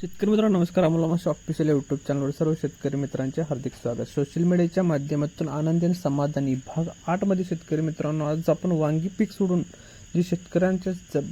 शेतकरी मित्रांनो नमस्कार. आम्हाला माझ्या ऑफिशियल यूट्यूब चॅनलवर सर्व शेतकरी मित्रांचे हार्दिक स्वागत. सोशल मीडियाच्या माध्यमातून आनंदी आणि समाधानी भाग आठमध्ये शेतकरी मित्रांनो आज आपण वांगी पीक सोडून जे शेतकऱ्यांच्या ज-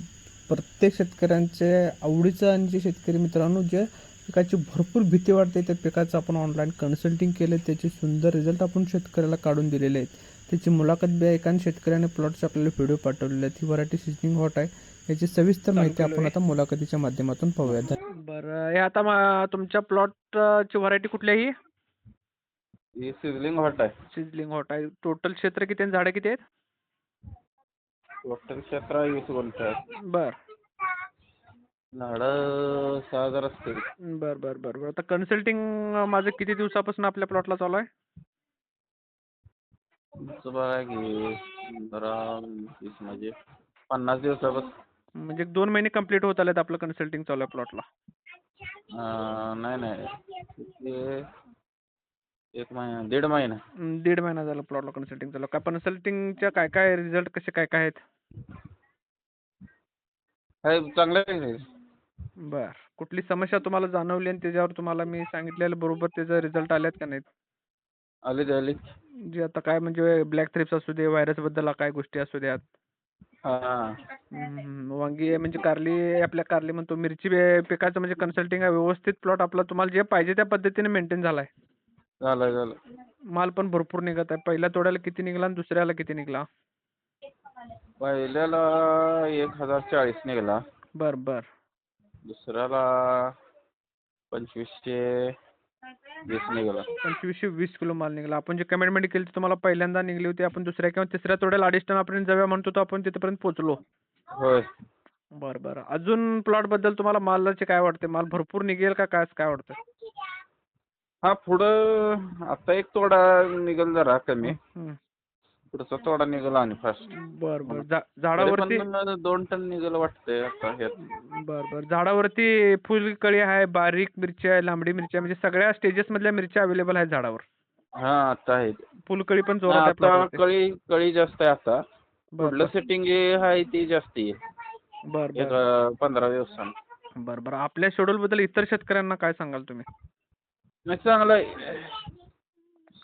प्रत्येक शेतकऱ्यांचे आवडीचं आणि जे शेतकरी मित्रांनो जे पिकाची भरपूर भीती वाटते त्या पिकाचं आपण ऑनलाईन कन्सल्टिंग केले. त्याचे सुंदर रिझल्ट आपण शेतकऱ्याला काढून दिलेले आहेत. त्याची मुलाखत बी आहे. एका शेतकऱ्याने प्लॉटचे आपल्याला व्हिडिओ पाठवलेले आहेत. ही व्हरायटी सिजनिंग हॉट आहे. याची सविस्तर माहिती आपण आता मुलाखतीच्या माध्यमातून पाहूया. बरं. हे आता तुमच्या प्लॉट ची व्हरायटी कुठली आहे ही? ही सिझलिंग हॉट आहे. सिझलिंग हॉट आहे. टोटल क्षेत्र किती आणि झाडं किती आहेत? टोटल क्षेत्र वीस गुंठ आहे बर. झाडं सहा हजार असतील. बर बर बर बर. आता कन्सल्टिंग माझं किती दिवसापासून आपल्या प्लॉटला चालू आहे? तुमचं बघा की जरा वीस म्हणजे पन्नास दिवसापासून. म्हणजे एक दोन महिने कंप्लीट होत आलेत आपलं कन्सल्टिंग चालू आहे प्लॉटला नाही नाही. एक महिना दीड महिना. दीड महिना झाला प्लॉटला कन्सल्टिंग चालू काय कन्सल्टिंगच्या काय काय रिझल्ट कसे काय काय आहेत? आहे चांगलं आहे बर. कुठली समस्या तुम्हाला जाणवली आणि त्याच्यावर तुम्हाला मी सांगितलेलं बरोबर त्याचा रिझल्ट आल्यात का नाहीत? आली ते आली जे आता काय म्हणजे ब्लॅक थ्रिप्स असू दे व्हायरसबद्दल काय गोष्टी असू द्यात. वांगी म्हणजे कारली आपल्या कारली म्हणतो मिरची पिकाचं म्हणजे कन्सल्टिंग आहे व्यवस्थित प्लॉट आपला तुम्हाला जे पाहिजे त्या पद्धतीने मेंटेन झालाय. झालं झालं माल पण भरपूर निघत आहे. पहिल्या तोड्याला किती निघाला आणि दुसऱ्याला किती निघाला? पहिल्याला एक हजार चाळीस निघाला. बर बर. दुसऱ्याला पंचवीसशे पंचवीसशे वीस किलो माल निघाला. आपण जे कमेंटमेंट केली ती तुम्हाला पहिल्यांदा निघली होती. आपण दुसऱ्या किंवा तिसऱ्या तोड्याला अडीच टन आपण जाऊया म्हणतो तो आपण तिथपर्यंत पोहोचलो. होय. बरं बरं. अजून प्लॉटबद्दल तुम्हाला मालाचे काय वाटते? माल भरपूर निघेल का? काय काय वाटतं? हा पुढं आता एक तोडा निघेल जरा कमी. पुढचा तोडा निघेल आणि फास्ट बरं बरं. झाडावरती दोन टन निघेल वाटतंय आता ह्यात बर बर. झाडावरती फुलकळी आहे बारीक मिरची आहे लांबडी मिरची आहे म्हणजे सगळ्या स्टेजेस मधल्या मिरच्या अवेलेबल आहेत झाडावर. हा आता आहे फुलकळी पण जोरात आता. कळी कळी जास्त आहे आता. पुढलं सेटिंग आहे ती जास्त आहे. बर बर. पंधरा दिवसांनी. बर बर. आपल्या शेड्यूल बद्दल इतर शेतकऱ्यांना काय सांगाल तुम्ही? नाही चांगलं आहे.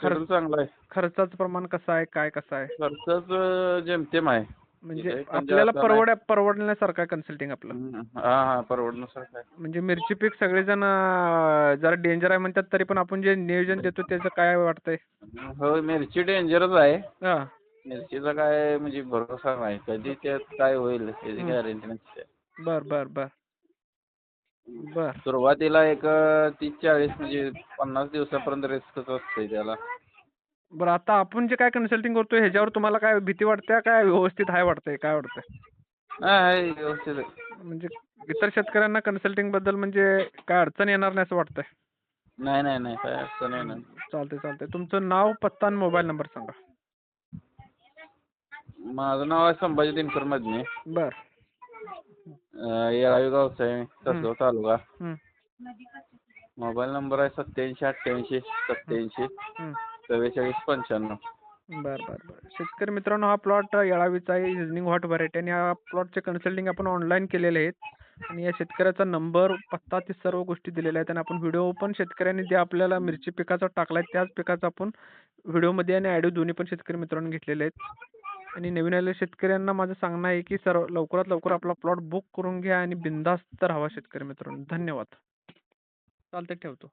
खरं चांगलं आहे. खर्चाचं प्रमाण कसं आहे? काय कसं आहे? खर्चच जेमतेम आहे. म्हणजे पण आपल्याला. परवड्या परवडण्यासारखं आहे कन्सल्टिंग आपलं. हा हा परवडण्यासारखं आहे. म्हणजे मिरची पीक सगळेजण जरा डेंजर आहे म्हणतात तरी पण आपण जे नियोजन देतो त्याचं काय वाटतंय? हो मिरची डेंजरच आहे. हा. मिरचीचा काय म्हणजे भरोसा नाही. कधी त्यात काय होईल. गॅरंटी नसते. बर बर बर. बर. सुरुवातीला एक तीस चाळीस म्हणजे पन्नास दिवसापर्यंत रिस्कच असते त्याला. बरं आता आपण जे काय कन्सल्टिंग करतोय ह्याच्यावर तुम्हाला काय भीती वाटते? काय व्यवस्थित आहे वाटतंय? काय वाटतंय? हा आहे व्यवस्थित आहे. म्हणजे इतर शेतकऱ्यांना कन्सल्टिंगबद्दल म्हणजे काय अडचण येणार नाही असं वाटतंय? नाही नाही नाही काय असं नाही. ना चालतंय चालतंय. तुमचं नाव पत्ता आणि मोबाईल नंबर सांगा. माझं नाव आहे संभाजी दिनकर मदने बर. येळावी गावचं आहे तसगाव तालुका हं, मोबाईल नंबर आहे सत्याऐंशी अठ्ठ्याऐंशी सत्याऐंशी. चव्वेचाळीस पंच्याण्णव. बर बर बर. शेतकरी मित्रांनो हा प्लॉट येळावीचा आहे इझनिंग हॉट व्हरायटी आणि या प्लॉटचे कन्सल्टिंग आपण ऑनलाईन केलेले आहेत. आणि या शेतकऱ्याचा नंबर पत्ता ते सर्व गोष्टी दिलेल्या आहेत. आणि आपण व्हिडिओ पण शेतकऱ्यांनी जे आपल्याला मिरची पिकाचा टाकलाय त्याच पिकाचा आपण व्हिडिओमध्ये आणि ऑडिओ दोन्ही पण शेतकरी मित्रांनो घेतलेले आहेत. आणि नवीन आलेल्या शेतकऱ्यांना माझं सांगणं आहे की सर्व लवकरात लवकर आपला प्लॉट बुक करून घ्या आणि बिंदास्त राहावा शेतकरी मित्रांनो. धन्यवाद. चालतंय ठेवतो.